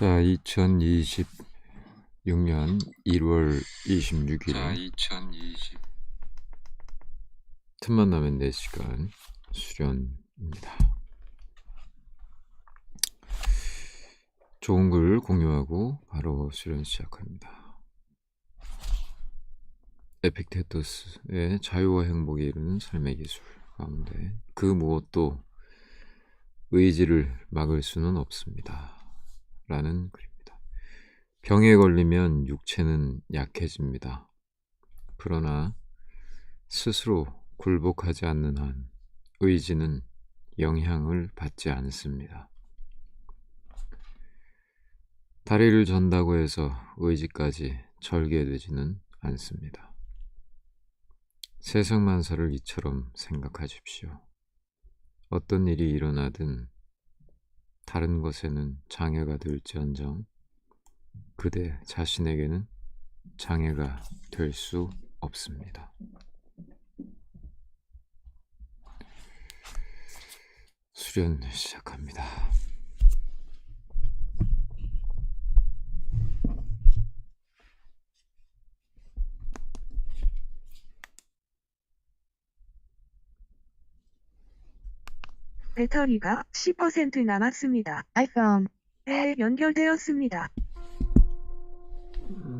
자, 2026년 1월 26일 자, 2020 틈만 나면 4시간 수련입니다. 좋은 글 공유하고 바로 수련 시작합니다. 에픽테토스의 자유와 행복에 이르는 삶의 기술 가운데 그 무엇도 의지를 막을 수는 없습니다. 라는 글입니다. 병에 걸리면 육체는 약해집니다. 그러나 스스로 굴복하지 않는 한 의지는 영향을 받지 않습니다. 다리를 전다고 해서 의지까지 절개되지는 않습니다. 세상 만사를 이처럼 생각하십시오. 어떤 일이 일어나든 다른 것에는 장애가 될지언정 그대 자신에게는 장애가 될 수 없습니다. 수련 시작합니다. 배터리가 10% 남았습니다. iPhone 에 네, 연결되었습니다. 음.